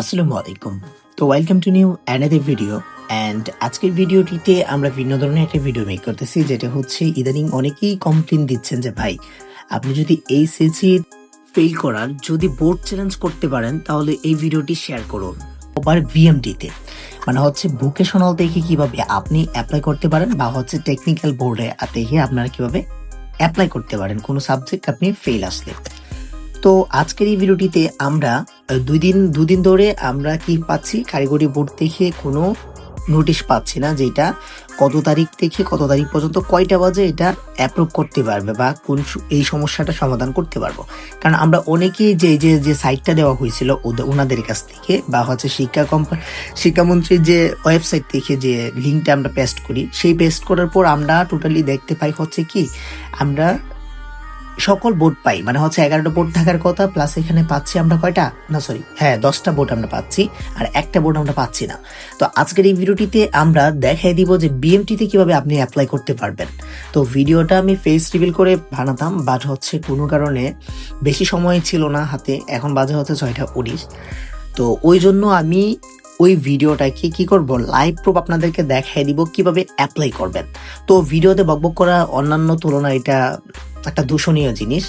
আসসালামু আলাইকুম। তো welcome to new another video and আজকের ভিডিওটিতে আমরা ভিন্ন ধরনের একটা ভিডিও মেক করতেছি, যেটা হচ্ছে ইদানিং অনেকেই কমপ্লেন দিচ্ছেন যে, ভাই, আপনি যদি এই সিসি ফেল করার, যদি বোর্ড চ্যালেঞ্জ করতে পারেন, তাহলে এই ভিডিওটি শেয়ার করুন। আবার ভিএমডিতে মানে হচ্ছে ভোকেশনাল দেখে কীভাবে আপনি অ্যাপ্লাই করতে পারেন বা হচ্ছে টেকনিক্যাল বোর্ডে দেখে আপনারা কীভাবে অ্যাপ্লাই করতে পারেন। কোনো সাবজেক্ট আপনি ফেল আসলে। তো আজকের এই ভিডিওটিতে আমরা দুই দিন, দুদিন ধরে আমরা কি পাচ্ছি? কারিগরি বোর্ড থেকে কোনো নোটিশ পাচ্ছি না যেটা কত তারিখ থেকে কত তারিখ পর্যন্ত কয়টা বাজে এটা অ্যাপ্রুভ করতে পারবে বা কোন এই সমস্যাটা সমাধান করতে পারব। কারণ আমরা অনেকেই যে যে যে সাইটটা দেওয়া হয়েছিল ওনাদের কাছ থেকে বা হচ্ছে শিক্ষা কোম্পানি শিক্ষামন্ত্রীর যে ওয়েবসাইট থেকে যে লিঙ্কটা আমরা পেস্ট করি, সেই পেস্ট করার পর আমরা টোটালি দেখতে পাই হচ্ছে কি, আমরা সকল বোর্ড পাই। মানে হচ্ছে এগারোটা বোর্ড থাকার কথা প্লাস এখানে পাচ্ছি আমরা কয়টা? না সরি হ্যাঁ দশটা বোর্ড আমরা পাচ্ছি, আর একটা বোর্ড আমরা পাচ্ছি না। তো আজকের এই ভিডিওটিতে আমরা দেখাই দিব যে বিএমটিতে কীভাবে আপনি অ্যাপ্লাই করতে পারবেন। তো ভিডিওটা আমি ফেস রিভিল করে বানাতাম বাট হচ্ছে কোনো কারণে বেশি সময় ছিল না হাতে, এখন বাজে হচ্ছে ছয়টা উনিশ। তো ওই জন্য আমি ওই ভিডিওটাকে কি করব? লাইভ প্রুফ আপনাদেরকে দেখাই দিব কীভাবে অ্যাপ্লাই করবেন। তো ভিডিওতে বকবক করা অন্যান্য তুলনায় এটা একটা দূষণীয় জিনিস।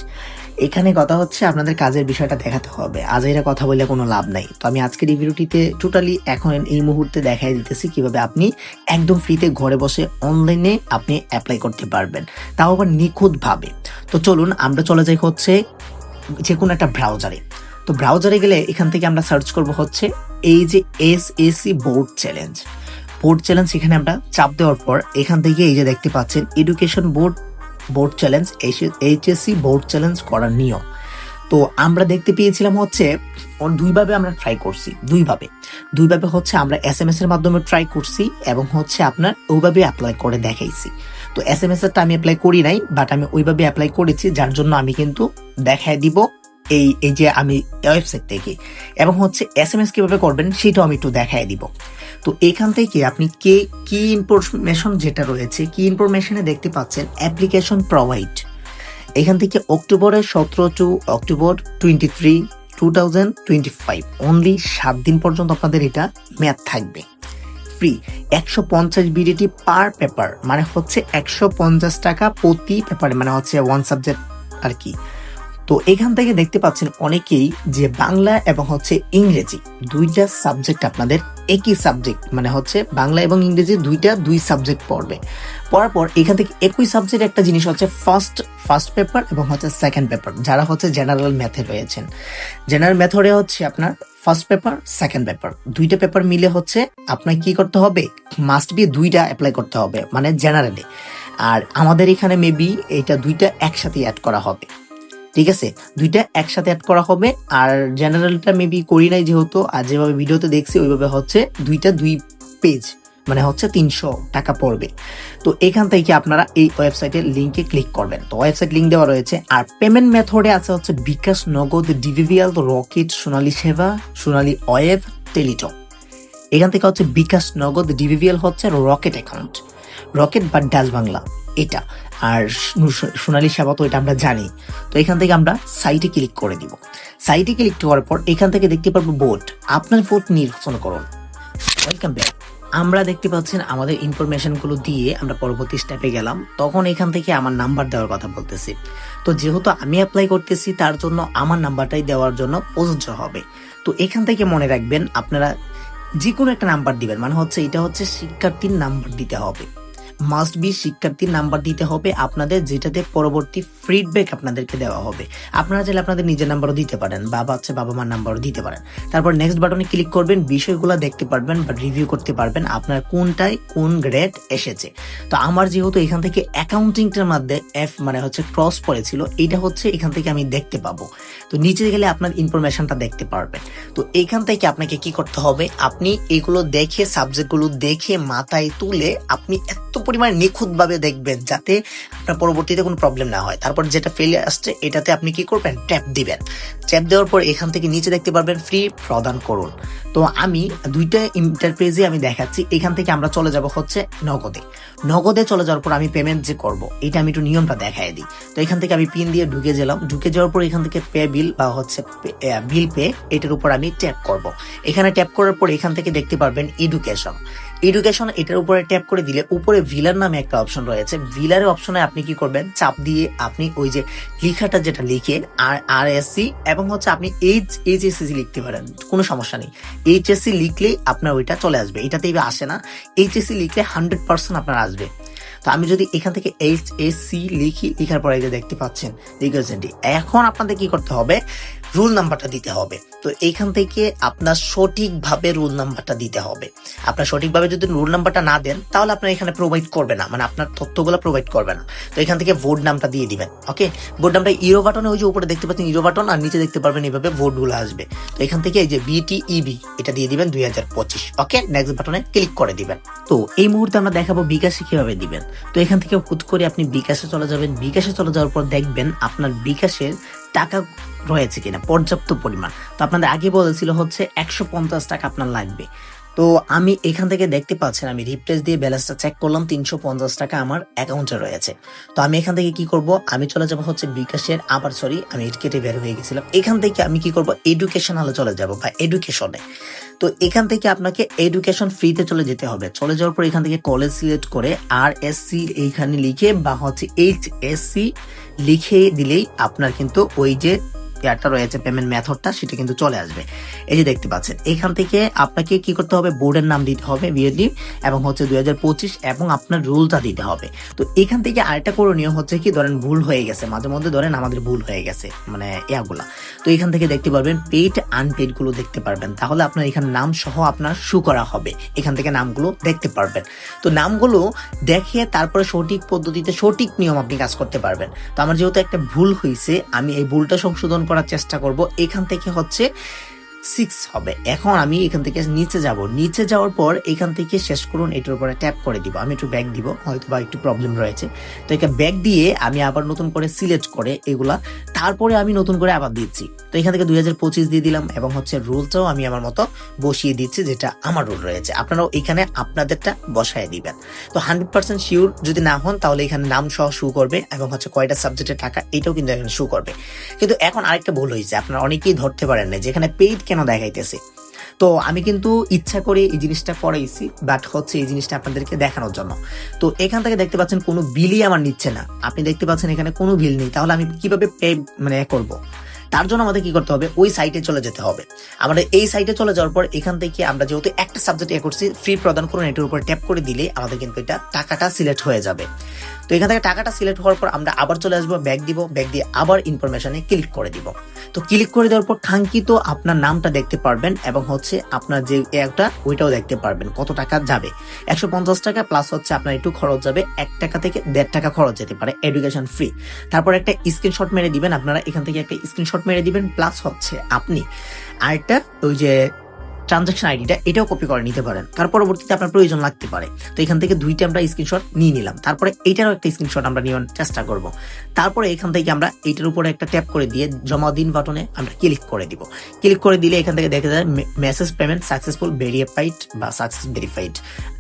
এখানে কথা হচ্ছে আপনাদের কাজের বিষয়টা দেখাতে হবে। আজ এরা কথা বলে কোনো লাভ নাই। তো আমি আজকের এই ভিডিওটিতে টোটালি এখন এই মুহূর্তে দেখাই দিতেছি কীভাবে আপনি একদম ফ্রিতে ঘরে বসে অনলাইনে আপনি অ্যাপ্লাই করতে পারবেন। তাও আবার নিখুঁতভাবে। তো চলুন আমরা চলে যাই হচ্ছে যে কোনো একটা ব্রাউজারে তো ব্রাউজারে গেলে এখান থেকে আমরা সার্চ করব হচ্ছে এই যে S AC board challenge board challenge এখানে আমরা চাপ দেওয়ার পর এখান থেকে এই যে দেখতে পাচ্ছেন education board board challenge HSC board challenge করার নিয়ম। তো আমরা দেখতে পেয়েছিলাম হচ্ছে দুইভাবে আমরা ট্রাই করছি দুইভাবে দুইভাবে হচ্ছে আমরা এস এম এস এর মাধ্যমে ট্রাই করছি এবং হচ্ছে আপনার ওইভাবে অ্যাপ্লাই করে দেখাইছি। তো এস এম এস এরটা আমি অ্যাপ্লাই করি নাই বাট আমি ওইভাবে অ্যাপ্লাই করেছি, যার জন্য আমি কিন্তু দেখায় দিব এই এই যে আমি ওয়েবসাইট থেকে এবং হচ্ছে এস এম এস কীভাবে করবেন সেটাও আমি একটু দেখায় দিব। তো এখান থেকে আপনি কে, কি ইনফরমেশন যেটা রয়েছে, কি ইনফরমেশনে দেখতে পাচ্ছেন অ্যাপ্লিকেশন প্রোভাইড এখান থেকে অক্টোবরের সতেরো to October twenty three two thousand twenty five only সাত দিন পর্যন্ত আপনাদের এটা ম্যাথ থাকবে। ফ্রি একশো পঞ্চাশ বিডিটি পার পেপার মানে হচ্ছে একশো পঞ্চাশ টাকা প্রতি পেপারে মানে হচ্ছে ওয়ান সাবজেক্ট আর কি। তো এখান থেকে দেখতে পাচ্ছেন অনেকেই যে বাংলা এবং হচ্ছে ইংরেজি দুইটা সাবজেক্ট আপনাদের একই সাবজেক্ট মানে হচ্ছে বাংলা এবং ইংরেজি দুইটা দুই সাবজেক্ট পড়বে। পড়ার পর এখান থেকে একই সাবজেক্ট একটা জিনিস হচ্ছে ফার্স্ট ফার্স্ট পেপার এবং হচ্ছে সেকেন্ড পেপার যারা হচ্ছে জেনারেল ম্যাথে রয়েছেন। জেনারেল মেথডে হচ্ছে আপনার ফার্স্ট পেপার সেকেন্ড পেপার দুইটা পেপার মিলে হচ্ছে আপনাকে কি করতে হবে? মাস্ট বি দুইটা অ্যাপ্লাই করতে হবে মানে জেনারেলে আর আমাদের এখানে মেবি এটা দুইটা একসাথে অ্যাড করা হবে। ঠিক আছে? দুইটা একসাথে অ্যাড করা হবে। আর জেনারেলটা মেবি করি নাই যেহেতু, আর যেভাবে ভিডিওতে দেখছি, ওইভাবে হচ্ছে দুইটা দুই পেজ মানে হচ্ছে তিনশো টাকা পড়বে। তো এখান থেকে আপনারা এই ওয়েবসাইটের লিঙ্কে ক্লিক করবেন। তো ওয়েবসাইট লিঙ্ক দেওয়া রয়েছে। আর পেমেন্ট মেথডে আছে হচ্ছে বিকাশ নগদ ডিভিভিএল রকেট সোনালী সেবা, সোনালী ওয়েব, টেলিটক। এখান থেকে হচ্ছে বিকাশ নগদ ডিভিভিএল হচ্ছে রকেট অ্যাকাউন্ট রকেট বা ডাচ বাংলা, এটা। আর সোনালী সেবা তো এটা আমরা জানি। তো এখান থেকে আমরা সাইটে ক্লিক করে দিব। সাইটে ক্লিক করার পর এখান থেকে দেখতে পারব বোট আপনার ভোট নির্বাচন করুন। ওয়েলকাম ব্যাক আমরা দেখতে পাচ্ছেন আমাদের ইনফরমেশনগুলো দিয়ে আমরা পরবর্তী স্টেপে গেলাম। তখন এখান থেকে আমার নাম্বার দেওয়ার কথা বলতেছি। তো যেহেতু আমি অ্যাপ্লাই করতেছি, তার জন্য আমার নাম্বারটাই দেওয়ার জন্য প্রযোজ্য হবে। তো এখান থেকে মনে রাখবেন, আপনারা যে কোনো একটা নাম্বার দিবেন। মানে হচ্ছে, এটা হচ্ছে শিক্ষার্থীর নাম্বার দিতে হবে। মাস্ট বি শিক্ষার্থীর নাম্বার দিতে হবে আপনাদের যেটাতে পরবর্তী ফিডব্যাক আপনাদেরকে দেওয়া হবে। আপনারা চাইলে আপনাদের নিজের নাম্বারও দিতে পারেন, বাবা হচ্ছে বাবা মার নাম্বারও দিতে পারেন। তারপর নেক্সট বাটনে ক্লিক করবেন, বিষয়গুলো দেখতে পারবেন বা রিভিউ করতে পারবেন আপনার কোনটায় কোন গ্রেড এসেছে। তো আমার যেহেতু এখান থেকে অ্যাকাউন্টিংটার মধ্যে এফ মানে হচ্ছে ক্রস পড়েছিল এটা হচ্ছে এখান থেকে আমি দেখতে পাবো। তো নিচে গেলে আপনার ইনফরমেশনটা দেখতে পারবেন। তো এখান থেকে আপনাকে কি করতে হবে, আপনি এগুলো দেখে সাবজেক্টগুলো দেখে মাথায় তুলে আপনি এত পরিমাণে নিখুঁতভাবে দেখবেন যাতে আপনার পরবর্তীতে কোনো প্রবলেম না হয়। তারপর যেটা ফেলে আসছে, এটাতে আপনি কি করবেন? ট্যাপ দিবেন। ট্যাপ দেওয়ার পর এখান থেকে নিচে দেখতে পারবেন ফ্রি প্রদান করুন। তো আমি দুইটা ইন্টারপ্রেজে আমি দেখাচ্ছি। এখান থেকে আমরা চলে যাব হচ্ছে নগদে। নগদে চলে যাওয়ার পর আমি পেমেন্ট যে করব, এটা আমি একটু নিয়মটা দেখাই দিই। তো এখান থেকে আমি পিন দিয়ে ঢুকে গেলাম। ঢুকে যাওয়ার পর এখান থেকে পে বিল বা হচ্ছে বিল পে এটার উপর আমি ট্যাপ করব। এখানে ট্যাপ করার পর এখান থেকে দেখতে পারবেন এডুকেশন এডুকেশন এটার উপরে ট্যাপ করে দিলে উপরে ভিলার নামে একটা অপশন রয়েছে। ভিলারের অপশনে আপনি কি করবেন? চাপ দিয়ে আপনি ওই যে লেখাটা যেটা লিখে আর আর এস সি এবং হচ্ছে আপনি এইচ এইচ এস সি লিখতে পারেন, কোনো সমস্যা নেই। এইচ এস সি লিখলেই আপনার ওইটা চলে আসবে। এটাতে আসে না। এইচ এস সি লিখলে হান্ড্রেড পার্সেন্ট আপনার আসবে। তো আমি যদি এখান থেকে এইচ এস সি লিখি, লিখার পরে দেখতে পাচ্ছেন এখন আপনাদের কি করতে হবে? রুল নাম্বারটা দিতে হবে। তো এইখান থেকে আপনার সঠিকভাবে রুল নাম্বারটা দিতে হবে। আপনার সঠিকভাবে যদি রুল নাম্বারটা না দেন, তাহলে আপনার এখানে প্রোভাইড করবে না। মানে আপনার তথ্যগুলো প্রোভাইড করবে না। তো এখান থেকে ভোট নামটা দিয়ে দিবেন ওকে ভোট নামটা ইরো বাটনে ওই যে উপরে দেখতে পাচ্ছেন ইরো বাটন আর নিচে দেখতে পারবেন এইভাবে ভোটগুলো আসবে। তো এখান থেকে এই যে বিটি ইবি এটা দিয়ে দিবেন দুই হাজার পঁচিশ ওকে নেক্সট বাটনে ক্লিক করে দিবেন। তো এই মুহূর্তে আমরা দেখাবো বিকাশে কীভাবে দিবেন। তো এখান থেকে হুট করে আপনি বিকাশে চলে যাবেন। বিকাশে চলে যাওয়ার পর দেখবেন আপনার বিকাশের টাকা রয়েছে কিনা, পর্যাপ্ত পরিমাণ। তো আপনাদের আগে বলেছিল হচ্ছে একশো পঞ্চাশ টাকা আপনার লাগবে। তো আমি এখান থেকে দেখতে পাচ্ছেন, আমি রিপ্লেস দিয়ে ব্যালেন্সটা চেক করলাম, তিনশো পঞ্চাশ টাকা আমার অ্যাকাউন্টে রয়েছে। তো আমি এখান থেকে কি করব? আমি চলে যাব হচ্ছে বিকাশের, আবার সরি আমি কেটে বের হয়ে গেছিলাম। এখান থেকে আমি কি করব? এডুকেশনালে চলে যাব বা এডুকেশনে তো এখান থেকে আপনাকে এডুকেশন ফ্রিতে চলে যেতে হবে। চলে যাওয়ার পর এখান থেকে কলেজ সিলেক্ট করে আর এস সি এইখানে লিখে বা হচ্ছে এইচ এস সি লিখে দিলেই আপনার কিন্তু ওই যে ইয়ারটা রয়েছে পেমেন্ট মেথডটা সেটা কিন্তু চলে আসবে। এই যে দেখতে পাচ্ছেন, এখান থেকে আপনাকে কি করতে হবে? বোর্ডের নাম দিতে হবে বিএডি এবং হচ্ছে দুই হাজার পঁচিশ এবং আপনার রুলটা দিতে হবে। তো এখান থেকে আরেকটা করণীয় হচ্ছে কি, ধরেন ভুল হয়ে গেছে, মাঝে মধ্যে ধরেন আমাদের ভুল হয়ে গেছে মানে ইয়াগুলা। তো এখান থেকে দেখতে পারবেন পেইড আনপেইডগুলো দেখতে পারবেন। তাহলে আপনার এখানে নাম সহ আপনার শু করা হবে। এখান থেকে নামগুলো দেখতে পারবেন। তো নামগুলো দেখে তারপরে সঠিক পদ্ধতিতে সঠিক নিয়ম আপনি কাজ করতে পারবেন। তো আমার যেহেতু একটা ভুল হয়েছে আমি এই ভুলটা সংশোধন করার চেষ্টা করব। এখান থেকে হচ্ছে সিক্স হবে। এখন আমি এখান থেকে নিচে যাব। নিচে যাওয়ার পর এখান থেকে শেষ করুন, এটার উপরে ট্যাপ করে দিব। আমি একটু ব্যাগ দিব হয়তো বা একটু প্রবলেম রয়েছে। তো এখানে ব্যাগ দিয়ে আমি আবার নতুন করে সিলেক্ট করে এগুলা। তারপরে আমি নতুন করে আবার দিচ্ছি। তো এখান থেকে দুই হাজার পঁচিশ দিয়ে দিলাম এবং হচ্ছে রুলটাও আমি আমার মতো বসিয়ে দিচ্ছি, যেটা আমার রুল রয়েছে। আপনারাও এখানে আপনাদেরটা বসায় দিবেন। তো হান্ড্রেড পার্সেন্ট শিওর যদি না হন, তাহলে এখানে নাম সহ শু করবে এবং হচ্ছে কয়টা সাবজেক্টের টাকা, এটাও কিন্তু এখানে শু করবে। কিন্তু এখন আরেকটা ভুল হয়েছে। আপনারা অনেকেই ধরতে পারেন না যেখানে পেইড কেন দেখাইতেছে? তো আমি কিন্তু ইচ্ছা করে এই জিনিসটা করাইছি বাট হচ্ছে এই জিনিসটা আপনাদেরকে দেখানোর জন্য। তো এখান থেকে দেখতে পাচ্ছেন কোনো বিলই আমার নিচ্ছে না। আপনি দেখতে পাচ্ছেন এখানে কোনো বিল নেই। তাহলে আমি কীভাবে পে মানে করব? তার জন্য আমাদের কি করতে হবে? ওই সাইটে চলে যেতে হবে। আমাদের এই সাইটে চলে যাওয়ার পর এখান থেকে আমরা যেহেতু একটা সাবজেক্ট এ করছি ফ্রি প্রদান করুন এটার উপর ট্যাপ করে দিলে আমাদের কিন্তু এটা টাকাটা সিলেক্ট হয়ে যাবে। তো এখান থেকে টাকাটা সিলেক্ট হওয়ার পর আমরা আবার চলে আসব ব্যাগ দিব ব্যাগ দিয়ে আবার ইনফরমেশনে ক্লিক করে দিব। তো ক্লিক করে দেওয়ার পর কাঙ্ক্ষিত আপনার নামটা দেখতে পারবেন এবং হচ্ছে আপনার যে একটা, ওইটাও দেখতে পারবেন কত টাকা যাবে। একশো পঞ্চাশ টাকা প্লাস হচ্ছে আপনার একটু খরচ যাবে, এক টাকা থেকে দেড় টাকা খরচ যেতে পারে এডুকেশন ফ্রি তারপর একটা স্ক্রিনশট মেরে দিবেন, আপনারা এখান থেকে একটা স্ক্রিনশট মেরে দিবেন প্লাস হচ্ছে আপনি। আরেকটা ওই যে ট্রানজাকশন আইডিটা এটাও কপি করে নিতে পারেন। তার পরবর্তীতে আপনার প্রয়োজন লাগতে পারে। তো এখান থেকে দুইটা আমরা স্ক্রিনশট নিয়ে নিলাম। তারপরে এইটারও একটা স্ক্রিনশট আমরা নেওয়ার চেষ্টা করব। তারপরে এখান থেকে আমরা এইটার উপরে একটা ট্যাপ করে দিয়ে জমা দিন বাটনে আমরা ক্লিক করে দিব। ক্লিক করে দিলে এখান থেকে দেখা যায় মেসেজ পেমেন্ট সাকসেসফুল ভেরিফাইড বা সাকসেস ভেরিফাইড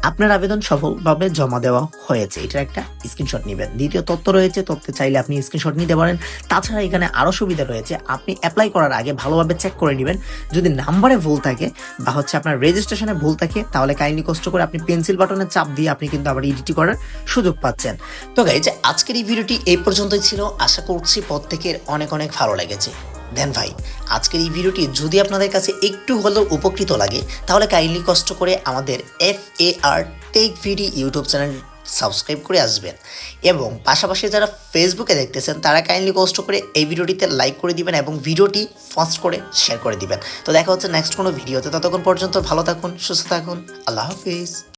আপনার আবেদন সফলভাবে জমা দেওয়া হয়েছে। এটার একটা স্ক্রিনশট নেবেন। দ্বিতীয় তথ্য রয়েছে, তথ্য চাইলে আপনি স্ক্রিনশট নিতে পারেন। তাছাড়া এখানে আরও সুবিধা রয়েছে, আপনি অ্যাপ্লাই করার আগে ভালোভাবে চেক করে নেবেন। যদি নাম্বারে ভুল থাকে বা হচ্ছে আপনার রেজিস্ট্রেশনে ভুল থাকে, তাহলে কাইন্ডলি কষ্ট করে আপনি পেন্সিল বাটনে চাপ দিয়ে আপনি কিন্তু আবার এডিটি করার সুযোগ পাচ্ছেন। তো গাইজ আজকের এই ভিডিওটি এই পর্যন্তই ছিল। আশা করছি প্রত্যেকের অনেক অনেক ভালো লেগেছে। দেন ভাই, আজকের এই ভিডিওটি যদি আপনাদের কাছে একটু হলেও উপকৃত লাগে, তাহলে কাইন্ডলি কষ্ট করে আমাদের F A R tech BD YouTube channel subscribe করে আসবেন। এবং পাশাপাশি যারা ফেসবুকে দেখতেছেন, তারা কাইন্ডলি কষ্ট করে এই ভিডিওটিতে লাইক করে দিবেন এবং ভিডিওটি ফাস্ট করে শেয়ার করে দিবেন। তো দেখা হচ্ছে নেক্সট কোনো ভিডিওতে ততক্ষণ পর্যন্ত ভালো থাকুন, সুস্থ থাকুন। আল্লাহ হাফিজ।